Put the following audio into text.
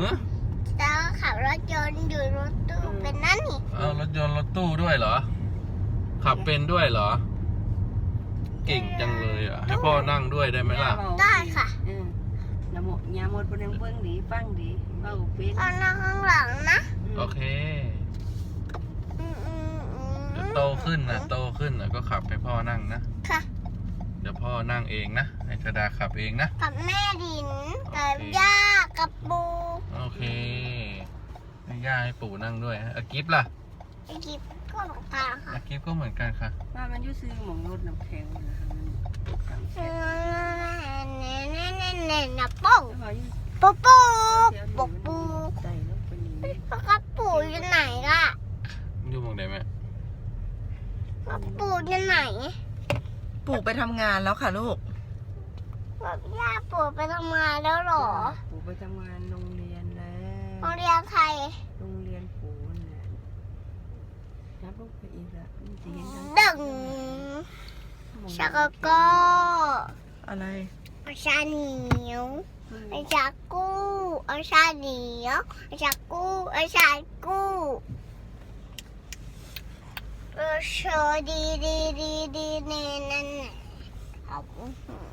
ฮะแล้วขับรถยนต์อยู่รถตู้เป็นนั่นนี่เอารถยนต์รถตู้ด้วยเหรอ ขับเป็นด้วยเหรอ เก่งจังเลยอะ ให้พ่อนั่งด้วยได้ไหมล่ะ ได้ค่ะเออละหมดยาหมดปนยังเบิ่งดีฟังดีเว้าเป็นตอนนั่งข้างหลังนะโอเคอืมอืมอืมเดี๋ยวโตขึ้นนะโตขึ้นนะก็ขับให้พ่อนั่งนะ ค่ะ เดี๋ยวพ่อนั่งเองนะให้ชดาขับเองนะ กับแม่ดินกับโอเคย่ากับปู โอเคให้ย่าให้ปู่นั่งด้วยฮะอากิฟล่ะไอ้กิบก็เหมือนกันค่ะอากิฟก็เหมือนกันค่ะว่ามันอยู่ซื้อหมองรถน้ำแข็งนะมันจำเน่เสียเน่เน่เน่นะโป้งแล้วพออยู่ปูปูเสียปูปูใจลงไปนี่แล้วก็ปูอยู่ไหนล่ะอยู่หมองไหนแม่แล้วปูอยู่ไหนปู่ไปทำงานแล้วค่ะลูกแบบย่าปูไปทำงานแล้วเหรอ ปู่ไปทำงานโรงเรียนแล้ว โรงเรียนใคร โรงเรียนปู่น่ะนับ ลงไปอีกละมันจะเห็นทางดึงชักกะโก้อะไรอาชาเหนียวอาชากู้อาชาเหนียวอาชากู้อาชากู้เออโชว์ดีดีดีดีเน่นั่นน่ะเอาอื้อหือ